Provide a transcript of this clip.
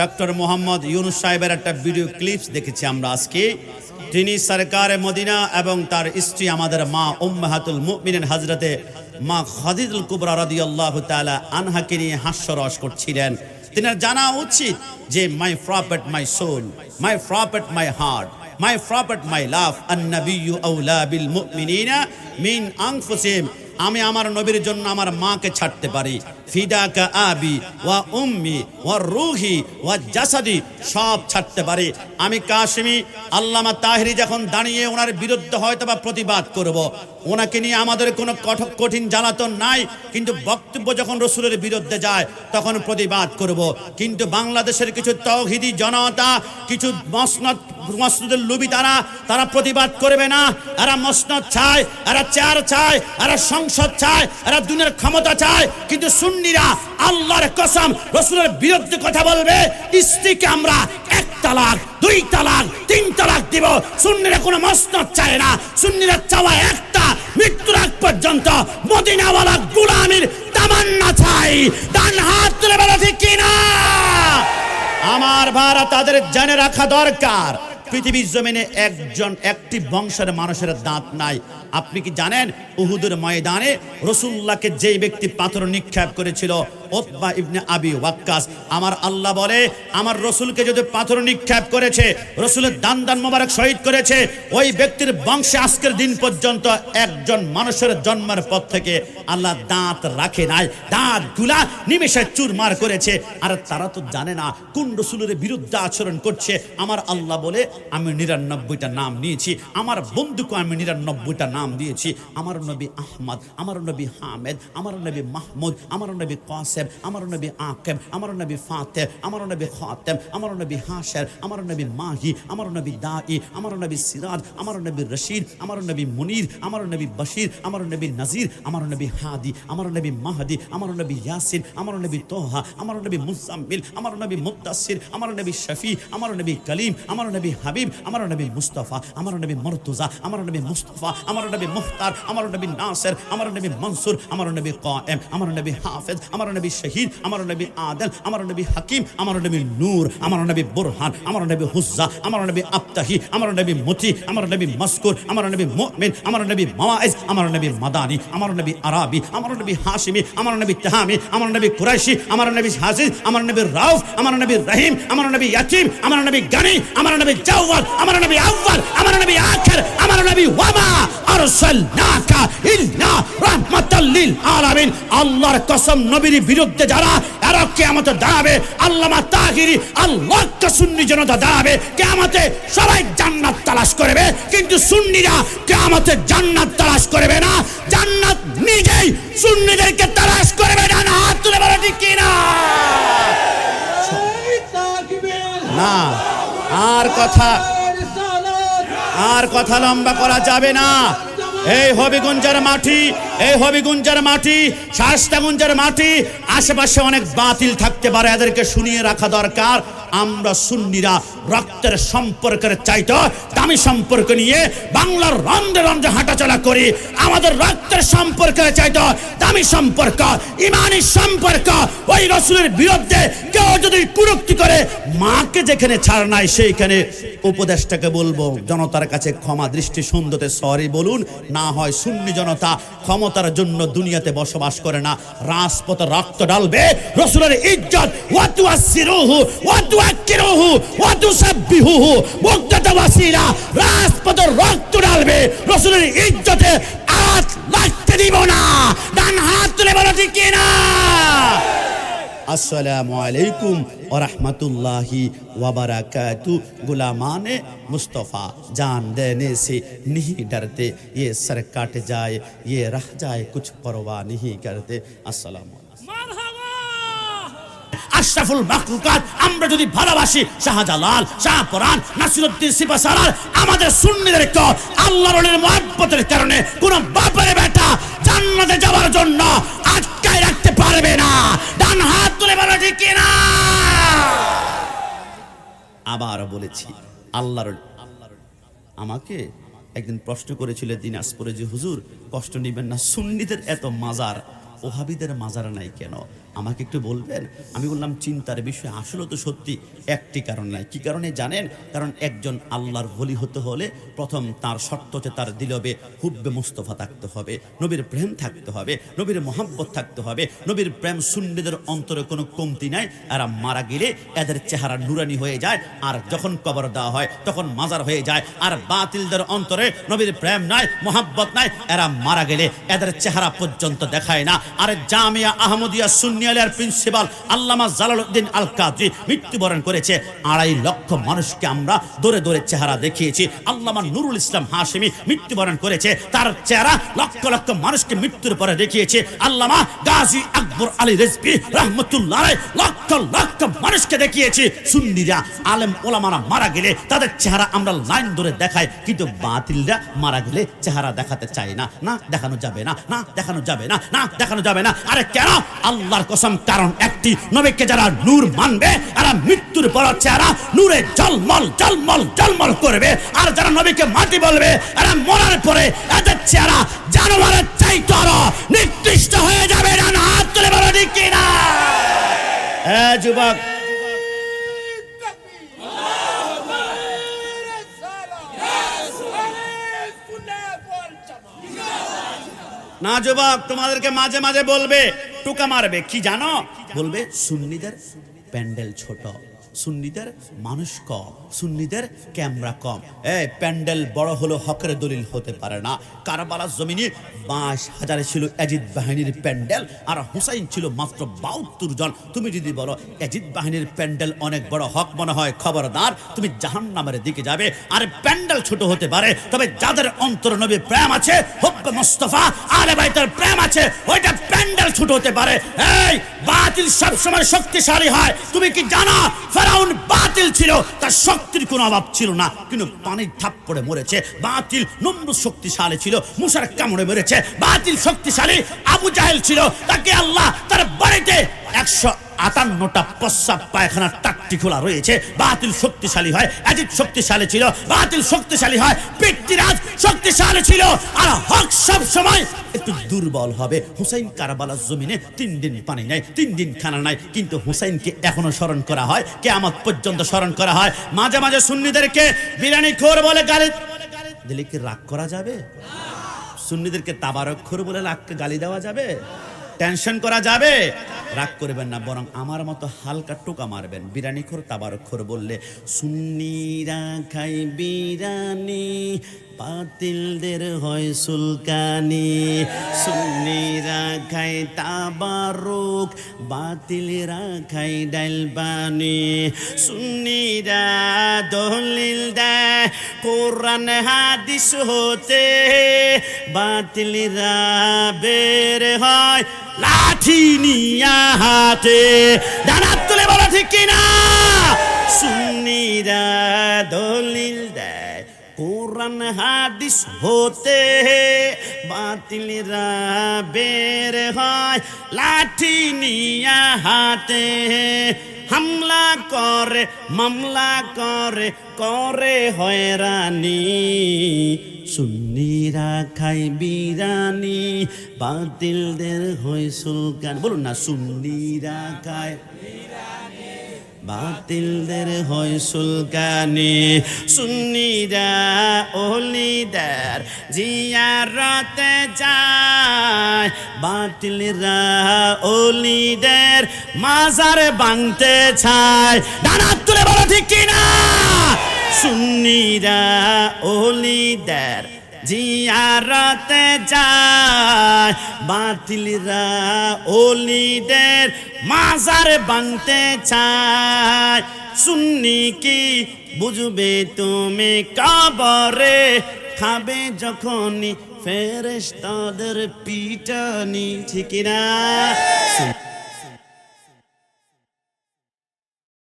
Doctor Mohammad Yunus সাহেবের একটা video clips দেখেছি আমরা আজকে। তিনি সরকার মদিনা এবং তার স্ত্রী আমাদের মা উম্মাহাতুল মুমিনিন হজরতে মা খাদিজুল কুবরা রাদিয়াল্লাহু তাআলা আনহাকে নিয়ে হাস্যরস করছিলেন। তিনার জানা উচিত যে, my prophet, my soul, my prophet, my heart, my prophet, my love, আন্নাবিয়্যু আউলা বিল মুমিনিনা মিন আনফুসিহিম, আমি আমার নবীর জন্য আমার মাকে ছাড়তে পারি। ফিদাকা আবি ওয়া উম্মি ওয়া রুহি ওয়া জাসাদি, সব ছাড়তে পারি। আমি আল্লামা যখন দাঁড়িয়ে ওনার বিরুদ্ধে হয়তো বা প্রতিবাদ করব, ওনাকে নিয়ে আমাদের কোনো কঠিন জ্বালাতন নাই, কিন্তু বক্তব্য যখন রসুলের বিরুদ্ধে যায়, তখন প্রতিবাদ করব। কিন্তু বাংলাদেশের কিছু তৌহিদি জনতা, কিছু মসনদ, মসনদের লুবি তারা তারা প্রতিবাদ করবে না। এরা মসনদ চায়, এরা চেয়ার চায়, এরা সংসদ চায়, এরা দুনিয়ার ক্ষমতা চায়, কিন্তু সুন্নিরা আল্লাহর কসম রসুলের বিরুদ্ধে কথা বলবে, স্ত্রীকে আমরা এক তালাক, দুই তালাক, তিন তালাক দিব। সুন্নিরা কোনো মসনদ চায় না। সুন্নিরা চাওয়া একটা, মৃত্যুর আগ পর্যন্ত মদিনাওয়ালা গুলামির তামান্না চাই। ডান হাত তুলে বেড়া ঠিক কিনা? আমার ভাড়া তাদের জেনে রাখা দরকার। পৃথিবীর জমিনে একজন একটি বংশের মানুষের দাঁত নাই। আপনি কি জানেন উহুদের ময়দানে রসুল্লাহকে যেই ব্যক্তি পাথর নিক্ষেপ করেছিল ওতবা ইবনে আবি ওয়াক্কাস, আমার আল্লাহ বলে, আমার রসুলকে যদি পাথর নিক্ষেপ করেছে, রসুলের দান দান মোবারক শহীদ করেছে, ওই ব্যক্তির বংশে আজকের দিন পর্যন্ত একজন মানুষের জন্মের পর থেকে আল্লাহ দাঁত রাখে নাই দাঁতগুলা নিমেষে চুরমার করেছে। আর তারা তো জানে না কোন রসুলের বিরুদ্ধে আচরণ করছে। আমার আল্লাহ বলে আমি নিরানব্বইটা নাম নিয়েছি আমার বন্ধুকে আমি নিরানব্বইটা নাম দিয়েছি আমার নবী আহমদ আমার নবী হামেদ আমার নবী মাহমুদ আমার নবী কাসেম আমার নবী আকেম আমার নবী ফাতে আমার নবী খাতেম আমার নবী হাশের আমার নবী মাহি আমার নবী দাই আমার নবী সিরাজ আমার নবী রশিদ আমার নবী মুনির আমার নবী বশির আমার নবী নাজির আমার নবী হাদি আমার নবী মাহাদি আমার নবী ইয়াসিন আমার নবী তোহা আমার নবী মুসাম্মিল আমার নবী মুত্তাসির আমার নবী শফি আমার নবী কলিম আমার নবী হাবিব আমার নবী মুস্তাফা আমার নবী মর্তুজা আমার নবী মুস্তাফা আমার নবী মুখতার আমার নবী নাসের আমার নবী মনসুর আমার নবী কায়েম আমার নবী হাফেজ আমার নবী শহীদ আমার নবী আদল আমার নবী হাকিম আমার নবী নূর আমার নবী বুরহান আমার নবী হুজ্জা আমার নবী আবতাহি আমার নবী মতি আমার নবী মস্কুর আমার নবী মুমিন আমার নবী মাওয়াইজ আমার নবী মাদানি আমার নবী আরাবি আমার নবী হাশিমি আমার নবী তাহামি আমার নবী কুরাইশি আমার নবী হাজিজ আমার নবী রাউফ আমার নবী রহিম আমার নবী ইয়াতিম আমার নবী গানি আমার নবী জাওয়াল আমার নবী আউয়াল আমার নবী আখির আমার নবী ওয়ামা আরসালনাকা ইল্লা রাহমাতাল লিল আলামিন। আল্লাহর কসম নবীর বিরুদ্ধে যারা এরা কিয়ামতে দাঁড়াবে আল্লামা তাহিরি আল্লাহকে সুন্নি জনতা দাঁড়াবে কিয়ামতে সবাই জান্নাত তালাশ করবে কিন্তু সুন্নিরা কিয়ামতে জান্নাত তালাশ করবে না। জান্নাত নিজেই সুন্নিদেরকে তালাশ করবে না হাত তুলে বলো ঠিক কিনা? না। আর কথা আর কথা লম্বা করা যাবে না। এই হবিগুঞ্জার মাটি, এই হবিগুঞ্জার মাটি, শাস্তাগুঞ্জার মাটি, আশেপাশে অনেক বাতিল থাকতে পারে, এদেরকে শুনিয়ে রাখা দরকার। আমরা সুন্নিরা রক্তের সম্পর্কের চাইতো দামি সম্পর্ক নিয়ে বাংলার রন্ধে রন্ধে হাঁটাচলা করি। আমাদের রক্তের সম্পর্কের চাইতো দামি সম্পর্ক, ইমানি সম্পর্ক, ওই রসুলের বিরুদ্ধে কেউ যদি কুরুক্তি করে, মাকে যেখানে ছাড় নাই সেইখানে উপদেশটাকে বলব, জনতার কাছে ক্ষমা দৃষ্টি সুন্দরতে সরি বলুন, না হয় সুন্নি জনতা ক্ষমতার জন্য দুনিয়াতে বসবাস করে না। রাজপথে রক্ত ডালবে রসুলের ইজ্জত ওয়াতু আসিরুহু ওয়াতু আকিরুহু ওয়াতু সাব্বিহুহু মুক্তাতা ওয়াসিলা রক্ত ডালবে রসুলের ইজ্জতে আজ লাগতে দিব না, ডান হাত তুলে বলো ঠিক কিনা? अस्सलाम वालेकुम और रहमतुल्लाहि व बरकातु गुलामान मुस्तफ़ा जान देने से नहीं डरते ये सर काट जाए ये रह जाए कुछ परवाह नहीं करते अस्सलाम আশরাফুল মাখলুকাত আমরা যদি ভালোবাসি শাহজালাল শাহপরান নাসিরুদ্দিন সিপাসালার আমাদের সুন্নিদের কর আল্লাহর ওলির মহব্বতের কারণে কোন বাপের বেটা জান্নাতে যাওয়ার জন্য আটকায় রাখতে পারবে না। ডান হাত তুলে বলো, ঠিক কিনা? আবার বলেছি, আল্লাহর আমাকে একদিন প্রশ্ন করেছিল দিনাজপুরে যে, হুজুর, কষ্ট নেবেন না, সুন্নিদের এত মাজার, ওহাবিদের মাজার নাই কেন? আমাকে একটু বলবেন? আমি বললাম, চিন্তার বিষয়। আসলে তো সত্যি একটি কারণ নাই। কি কারণে জানেন? কারণ একজন আল্লাহর বলি হতে হলে প্রথম তার শর্ত হচ্ছে তার দিলবে হুব্বে মুস্তফা থাকতে হবে, নবীর প্রেম থাকতে হবে, নবীর মোহাব্বত থাকতে হবে, নবীর প্রেম সুন্নিদের অন্তরে কোনো কমতি নাই। এরা মারা গেলে এদের চেহারা নুরানি হয়ে যায়, আর যখন কবর দেওয়া হয় তখন মাজার হয়ে যায়, আর বাতিলদের অন্তরে নবীর প্রেম নাই, মোহাব্বত নাই। এরা মারা গেলে এদের চেহারা পর্যন্ত দেখায় না। আর জামিয়া আহমদিয়া সুন্নিয়ালের প্রিন্সিপাল আল্লামা জালালউদ্দিন আল কাদরি মৃত্যুবরণ করেছে। আড়াই লক্ষ মানুষকে আমরা দৌড়ে দৌড়ে চেহারা দেখিয়েছি। আল্লামা নুরুল ইসলাম হাশিমি মৃত্যুবরণ করেছে। তার চেহারা লক্ষ লক্ষ মানুষকে মৃত্যুর পরে দেখিয়েছে। আল্লামা গাজী আকবর আলী রেজবি রহমতুল্লাহ লক্ষ লক্ষ মানুষকে দেখিয়েছি। সুন্নিরা, আলেম ওলামারা মারা গেলে তাদের চেহারা আমরা লাইন ধরে দেখাই। কিন্তু বাতিলরা মারা গেলে চেহারা দেখাতে চায় না। না দেখানো যাবে না না দেখানো যাবে না না দেখানো যাবে না। আরে কেন? আল্লাহর কসম কারণ একটি। নবীকে যারা নূর মানবে এরা মৃত্যুর পর চেহারা নূরে জলমল জলমল জলমল করবে। আর যারা নবীকে মাটি বলবে এরা মরার পরে এদের চেহারা জানোয়ারের চাইতো আরও নিকৃষ্ট হয়ে যাবে। না হাত তুলে বলো, ঠিক কিনা হ্যাঁ যুবক। না যুবক, তোমাদেরকে মাঝে মাঝে বলবে টুকা মারবে কি জানো? বলবে সুন্নিদের প্যান্ডেল ছোট। সুন্নিদের মানুষ কম, সুন্নিদের ক্যামেরা কম। এই প্যান্ডেল বড় হলো হকের দলিল হতে পারে না। কারবালার জমিনে বাইশ হাজারে ছিল এজিদ বাহিনীর প্যান্ডেল, আর হুসাইন ছিল মাত্র বাহাত্তর জন। তুমি যদি বলো, এজিদ বাহিনীর প্যান্ডেল অনেক বড় হক মনে হয়, খবরদার, তুমি জাহান নামের দিকে যাবে। আর প্যান্ডেল ছোট হতে পারে, তবে যাদের অন্তর নবী প্রেম আছে হব্বে মোস্তফা, আলে বাইতের প্রেম আছে, ওইটা প্যান্ডেল ছোট হতে পারে। এই, বাতিল সব সময় শক্তিশালী হয়। তুমি কি জানো ফেরাউন বাতিল ছিল, তার শক্তির কোনো অভাব ছিল না। কিন্তু পানির থাপ্পড়ে মরেছে, বাতিল নম্র শক্তিশালী ছিল মুসার কামড়ে মেরেছে। বাতিল শক্তিশালী আবু জাহেল ছিল, তাকে আল্লাহ তার বাড়িতে একশো আটান্নটা প্রস্রাব পায়খানার টাকটি খোলা রয়েছে। বাতিল শক্তিশালী হয়, অজিত শক্তিশালী ছিল, বাতিল শক্তিশালী হয়, পৃথ্বীরাজ শক্তিশালী ছিল। আর হক সব সময় একটু দুর্বল হবে। হুসাইন কারাবালার জমিনে তিন দিন পানি নাই, তিন দিন খানা নাই, কিন্তু হুসাইনকে এখনও স্মরণ করা হয়, কেয়ামত পর্যন্ত স্মরণ করা হয়। মাঝে মাঝে সুন্নিদেরকে বিরানি খোর বলে গালি দিলে কি রাগ করা যাবে? সুন্নিদেরকে তাবারক্ষর বলে রাগকে গালি দেওয়া যাবে? টেনশন করা যাবে? রাগ করবেন না, বরং আমার মতো হালকা টোকা মারবেন। বিরানি খোর তাবারক্ষর বললে সুন্নিরা খাই বিরানি পাতিলদের হয় সুলকানি। সুন্নিরা খাই তাবারুক, বাতিলরা খাই ডাইল বানি সুন্নিরা দলিল দেয়, কোরআন হাদিস হতে। বাতিলরা বের হয় লাঠি নিয়া হাতে। দাঁড়াত তুলে বলো ঠিক কিনা? সুন্নিরা দলিল কোরআন হাদিস হতে বাতিলরা বের হয়, লাঠি নিয়া হাতে হামলা করে, মামলা করে করে হয়রানি। সুন্নিরা খাই বিরানি, বাতিলদের হয় সুলকান বলুন না, সুন্নিরা খায় বাতিলদের হয় সুলকানি। সুন্নিরা, ওলিদার জিয়ারতে যায়। বাতিলরা, ওলিদের মাজার বাংতে ছায় ডানা তুলে বলো ঠিক কিনা? সুন্নিরা, ওলিদের জিয়ারতে যায়, বাতিলরা ওলিদের মাজার বাংতে চায়। সুন্নি কি বুঝবে তুমি কবরে? খাবে যখনই ফেরেশতাদের পিটানি, ঠিক না